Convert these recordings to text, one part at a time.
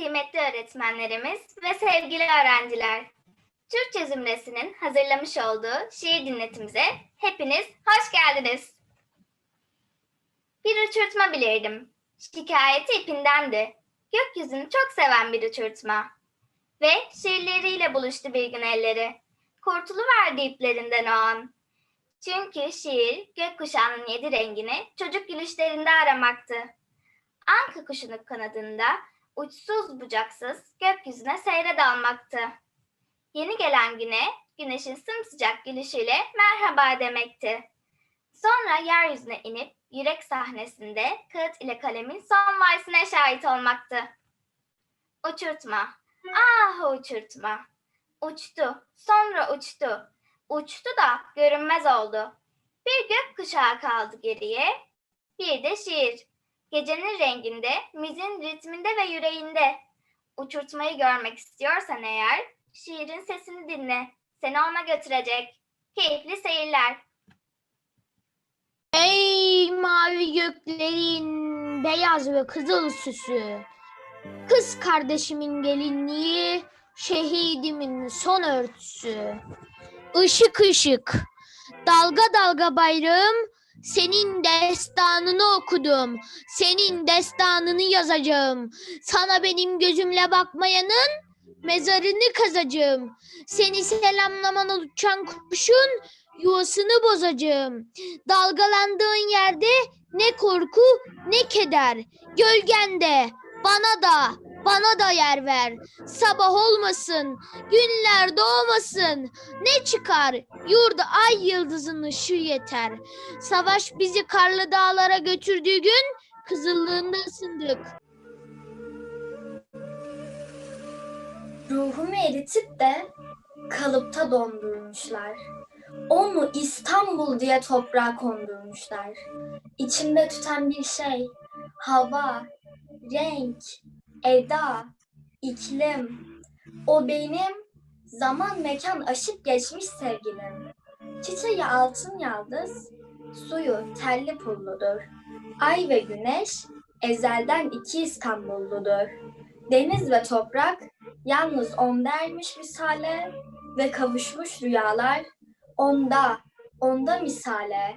kıymetli öğretmenlerimiz ve sevgili öğrenciler. Türkçe zümresinin hazırlamış olduğu şiir dinletimize hepiniz hoş geldiniz. Bir uçurtma bilirdim. Şikayeti ipindendi. Gökyüzünü çok seven bir uçurtma. Ve şiirleriyle buluştu bir gün elleri. Kurtuluverdi iplerinden o an. Çünkü şiir gökkuşağının yedi rengini çocuk gülüşlerinde aramaktı. Anka kuşunun kanadında uçsuz bucaksız gökyüzüne seyre dalmaktı. Yeni gelen güne güneşin sımsıcak gülüşüyle merhaba demekti. Sonra yeryüzüne inip yürek sahnesinde kağıt ile kalemin son varsine şahit olmaktı. Uçurtma, ah uçurtma. Uçtu, sonra uçtu. Uçtu da görünmez oldu. Bir gök kuşağı kaldı geriye, bir de şiir. Gecenin renginde, müziğin ritminde ve yüreğinde. Uçurtmayı görmek istiyorsan eğer, şiirin sesini dinle. Seni ona götürecek. Keyifli seyirler. Ey mavi göklerin beyaz ve kızıl süsü. Kız kardeşimin gelinliği, şehidimin son örtüsü. Işık ışık, dalga dalga bayrağım, senin destanını okudum. Senin destanını yazacağım. Sana benim gözümle bakmayanın mezarını kazacağım. Seni selamlaman uçan kuşun yuvasını bozacağım. Dalgalandığın yerde ne korku ne keder. Gölgende bana da bana da yer ver. Sabah olmasın, günler doğmasın. Ne çıkar? Yurda ay yıldızın ışığı yeter. Savaş bizi karlı dağlara götürdüğü gün kızıllığında ısındık. Ruhumu eritip de kalıpta dondurmuşlar. Onu İstanbul diye toprağa kondurmuşlar. İçimde tüten bir şey, hava, renk, eda, iklim. O benim zaman mekan aşıp geçmiş sevgilim. Çiçeği altın yaldız, suyu telli pulludur. Ay ve güneş ezelden iki İstanbulludur. Deniz ve toprak Yalnız onda ermiş misale ve kavuşmuş rüyalar onda, onda misale.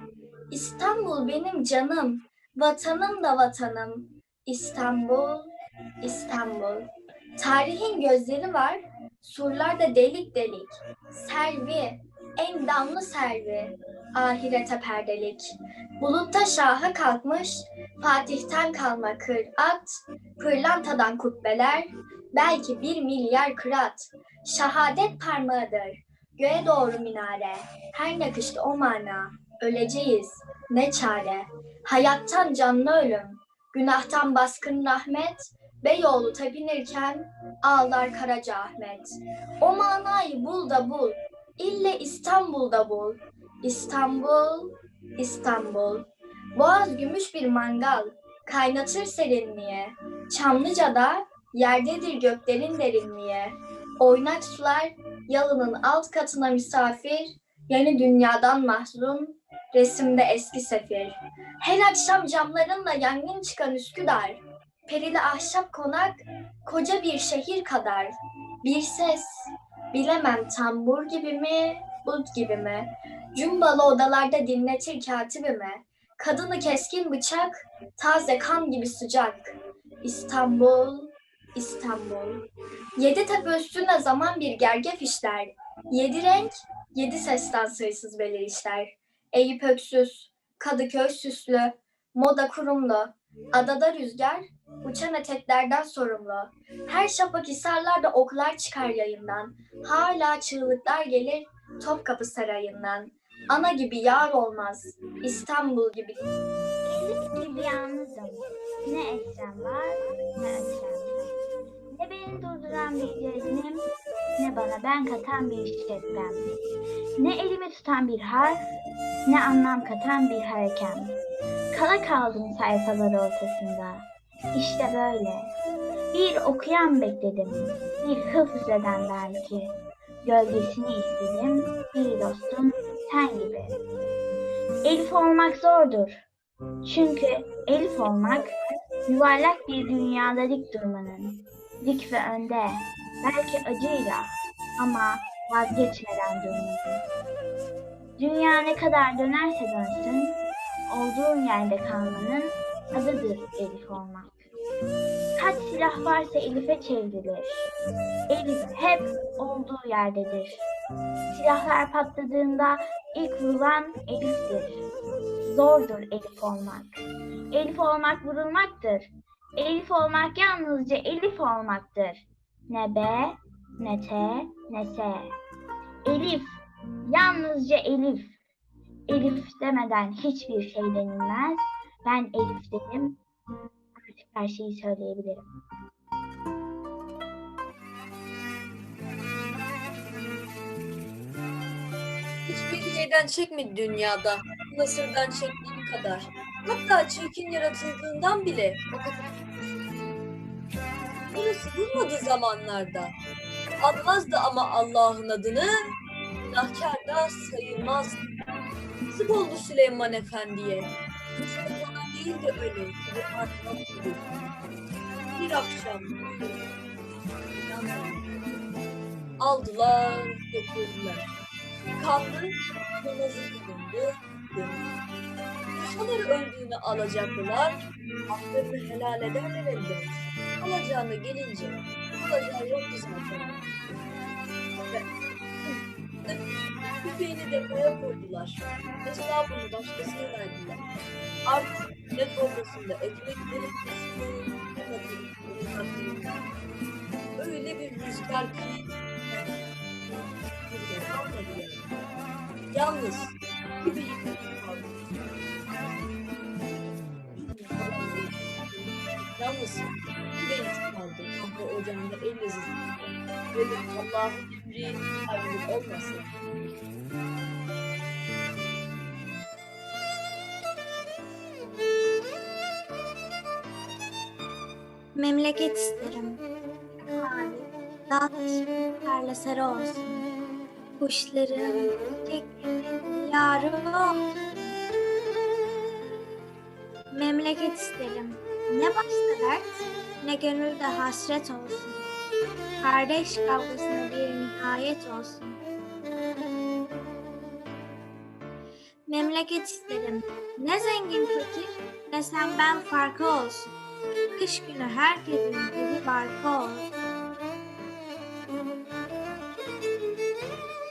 İstanbul benim canım, vatanım da vatanım. İstanbul, İstanbul. Tarihin gözleri var, surlarda delik delik. Servi, en damlı servi, ahirete perdelik. Bulutta şaha kalkmış, Fatih'ten kalma kır at, pırlantadan kubbeler, belki bir milyar kırat. Şahadet parmağıdır, göğe doğru minare. Her nakışta o mana, öleceğiz, ne çare. Hayattan canlı ölüm, günahtan baskın rahmet, Beyoğlu tepinirken ağlar Karaca Ahmet. O manayı bul da bul, ille İstanbul'da bul. İstanbul, İstanbul. Boğaz gümüş bir mangal, kaynatır serinliğe. Çamlıca'da yerdedir göklerin derinliği. Oynak sular yalının alt katına misafir, yeni dünyadan mahzun, resimde eski sefir. Her akşam camlarınla yangın çıkan Üsküdar, perili ahşap konak, koca bir şehir kadar. Bir ses, bilemem tambur gibi mi, bud gibi mi? Cumbalı odalarda dinletir katibimi. Kadını keskin bıçak, taze kan gibi sıcak. İstanbul, İstanbul. Yedi tepe üstüne zaman bir gergef işler. Yedi renk, yedi sesten sayısız belirişler. Eyüp öksüz, Kadıköy süslü, moda kurumlu. Adada rüzgar, uçan eteklerden sorumlu. Her şafak hisarlarda oklar çıkar yayından. Hala çığlıklar gelir Topkapı Sarayı'ndan. Ana gibi yar olmaz, İstanbul gibi Elif gibi yalnızım. Ne ekrem var ne ekrem. Ne beni durduran bir cezmim, ne bana ben katan bir şebnem. Ne elimi tutan bir harf, ne anlam katan bir harekem. Kala kaldım sayfalar ortasında. İşte böyle. Bir okuyan bekledim, bir hıfz eden belki. Gölgesini istedim, bir dostum sen gibi. Elif olmak zordur. Çünkü elif olmak yuvarlak bir dünyada dik durmanın, dik ve önde, belki acıyla ama vazgeçmeden dönüyorum. Dünya ne kadar dönerse dönsün, olduğun yerde kalmanın adıdır Elif olmak. Kaç silah varsa Elif'e çevrilir. Elif hep olduğu yerdedir. Silahlar patladığında ilk vurulan Elif'tir. Zordur Elif olmak. Elif olmak vurulmaktır. Elif olmak yalnızca Elif olmaktır. Ne B, ne T, ne S. Elif, yalnızca Elif. Elif demeden hiçbir şey denilmez. Ben Elif dedim. Artık her şeyi söyleyebilirim. Hiçbir şeyden çekmedi dünyada. Mısır'dan çektiği kadar. Hatta çirkin yaratıldığından bile o kadar. Burası bulmadı zamanlarda. Anmazdı ama Allah'ın adını, günahkar da sayılmazdı. Nasip oldu Süleyman Efendi'ye. Mustafa'na değil de öyle, bir. Bir akşam aldılar, götürdüler. Kanlı, kırmızı kılındı. Paşaları öldüğünü alacaklılar, haklarını helal ederler elbet. Alacağını gelince, alacağı yoktu zaten. Ve Küpeğini depoya koydular. Hesabını başkasına verdiler. Artık ne torbasında ekmek verip kesimi, ne batırıp uzatmayın. Öyle bir rüzgar ki. Yalnız bir bıyık kaldı. Yalnız bir bıyık kaldı. Kahve ocağında el yazısı. Dedim Allah'ın emri ayrılık olmasın. Memleket isterim. Mavi, dat, perle sarı olsun. Kuşların, çiçeklerin yarı olsun. Memleket isterim. Ne başta dert, ne gönülde hasret olsun. Kardeş kavgasına nihayet olsun. Memleket isterim. Ne zengin fakir, ne sen ben farkı olsun. Kış günü herkesin evi barkı olsun.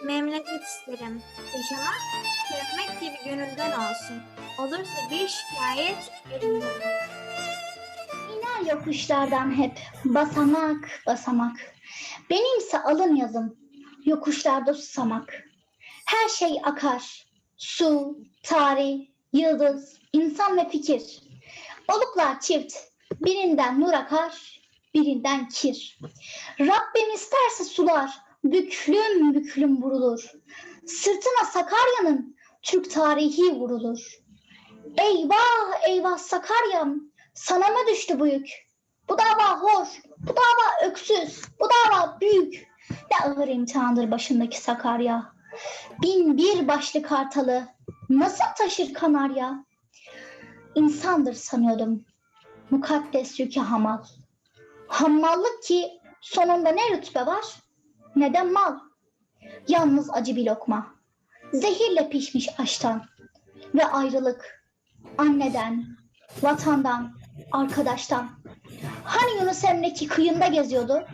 Memleket isterim. Yaşamak, sevmek gibi gönülden olsun. Olursa bir şikayet elimden. İner yokuşlardan hep basamak basamak. Benimse alın yazım yokuşlarda susamak. Her şey akar. Su, tarih, yıldız, insan ve fikir. Oluklar çift. Birinden nur akar, birinden kir. Rabbim isterse sular büklüm büklüm vurulur. Sırtına Sakarya'nın Türk tarihi vurulur. Eyvah eyvah Sakarya'm sana mı düştü bu yük? Bu dava hor, bu dava öksüz, bu dava büyük. Ne ağır imtihandır başındaki Sakarya. Bin bir başlı kartalı nasıl taşır kanarya? İnsandır sanıyordum. Mukaddes yükü hamal. Hammallık ki sonunda ne rütbe var ne de mal. Yalnız acı bir lokma. Zehirle pişmiş aştan. Ve ayrılık. Anneden, vatandan, arkadaştan. Hani Yunus Emre ki kıyında geziyordu?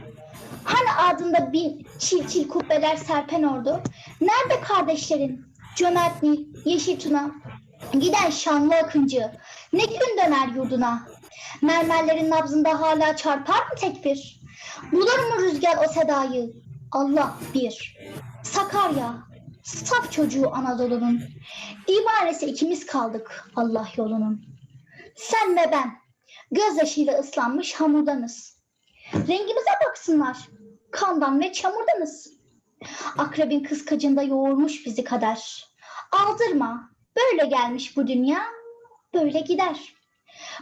Hani ardında bir çil çil kubbeler serpen ordu? Nerede kardeşlerin? Cömert Yeşil Tuna, giden şanlı akıncı. Ne gün döner yurduna? Mermerlerin nabzında hala çarpar mı tekbir? Bulur mu rüzgar o sedayı? Allah bir. Sakarya, saf çocuğu Anadolu'nun. Divanesi ikimiz kaldık Allah yolunun. Sen ve ben, gözyaşıyla ıslanmış hamurdanız. Rengimize baksınlar, kandan ve çamurdanız. Akrebin kıskacında yoğurmuş bizi kader. Aldırma, böyle gelmiş bu dünya, böyle gider.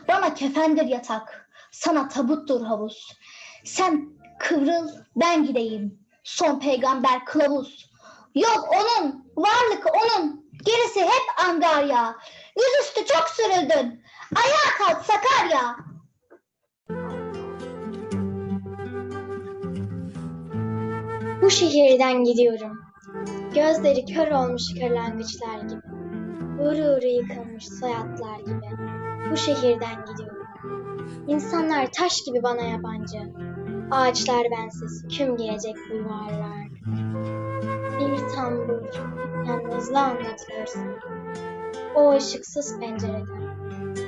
Bana kefendir yatak, sana tabuttur havuz. Sen kıvrıl, ben gideyim. Son peygamber kılavuz. Yok onun, varlık onun. Gerisi hep angarya. Yüzüstü çok sürüldün. Ayağa kalk Sakarya. Bu şehirden gidiyorum. Gözleri kör olmuş kırlangıçlar gibi. Uğru uğru yıkılmış soyadlar gibi. Bu şehirden gidiyorum. İnsanlar taş gibi bana yabancı. Ağaçlar bensiz küm gelecek bulvarlar. Bir tambur yalnızlığa anlatılırsa. O ışıksız pencereden.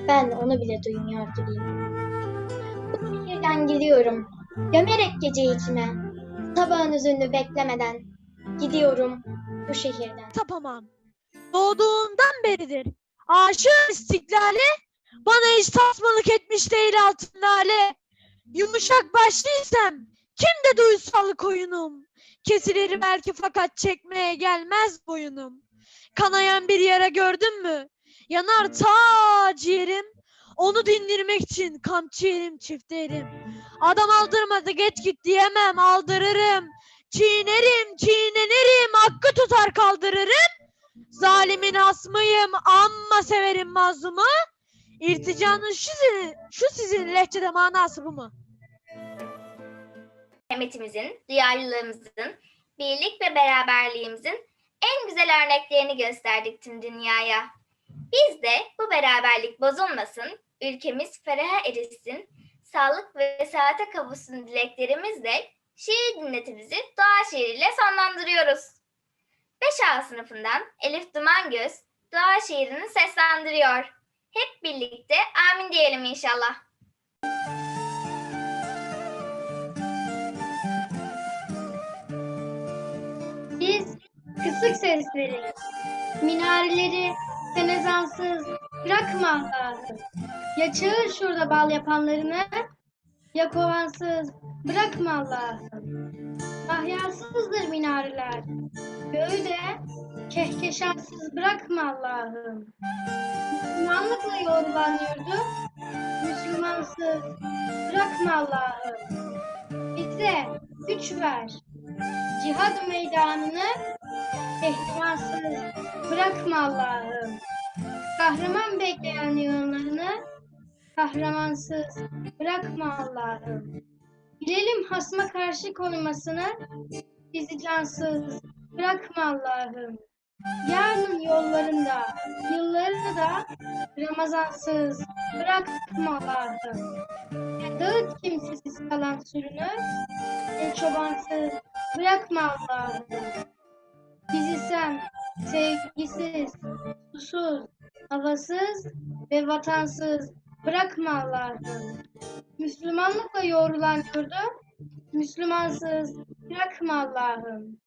Ben onu bile duymuyor gibiyim. Bu şehirden gidiyorum. Gömerek geceyi içime. Sabahın üzünü beklemeden gidiyorum bu şehirden. tapamam. Doğduğumdan beridir. Aşığım istiklale, bana hiç tasmalık etmiş değil altın lale. Yumuşak başlıysam, kim de duysallık oyunum. Kesilir belki fakat çekmeye gelmez boyunum. Kanayan bir yara gördün mü? Yanar ta ciğerim. Onu dindirmek için kamçı yerim çift yerim. Adam aldırmadı geç git diyemem aldırırım. Çiğnerim, çiğnenirim, hakkı tutar kaldırırım. Zalimin asmıyım, amma severim mazlumu. İrticanın şu sizin, şu sizin lehçede manası bu mu? Mehmetimizin, duyarlılığımızın, birlik ve beraberliğimizin en güzel örneklerini gösterdik tüm dünyaya. Biz de bu beraberlik bozulmasın, ülkemiz feraha erişsin, sağlık ve saate kavuşsun dileklerimizle şiir dinletimizi doğa şiiriyle sonlandırıyoruz. 5A sınıfından Elif Dumangöz doğa şiirini seslendiriyor. Hep birlikte amin diyelim inşallah. Biz kısık sesleri, minareleri sen ezansız bırakma Allah'ım. Ya çağır şurada bal yapanlarını, ya kovansız bırakma Allah'ım. Ahyasızdır minareler, göğü de kehkeşansız bırakma Allah'ım. Müslümanlıkla yoğrulan yurdu, Müslümansız bırakma Allah'ım. Bize güç ver, Cihad meydanını ehtimassız bırakma Allah'ım. Kahraman bekleyen yığınlarını kahramansız bırakma Allah'ım. Bilelim hasma karşı koymasını bizi cansız bırakma Allah'ım. Yarının yollarında yıllarını da Ramazansız bırakma Allah'ım. Dağıt kimsesiz kalan sürünü el çobansız bırakma Allah'ım. Bizi sen sevgisiz, susuz, havasız ve vatansız bırakma Allah'ım. Müslümanlıkla yoğrulan yurdu Müslümansız bırakma Allah'ım.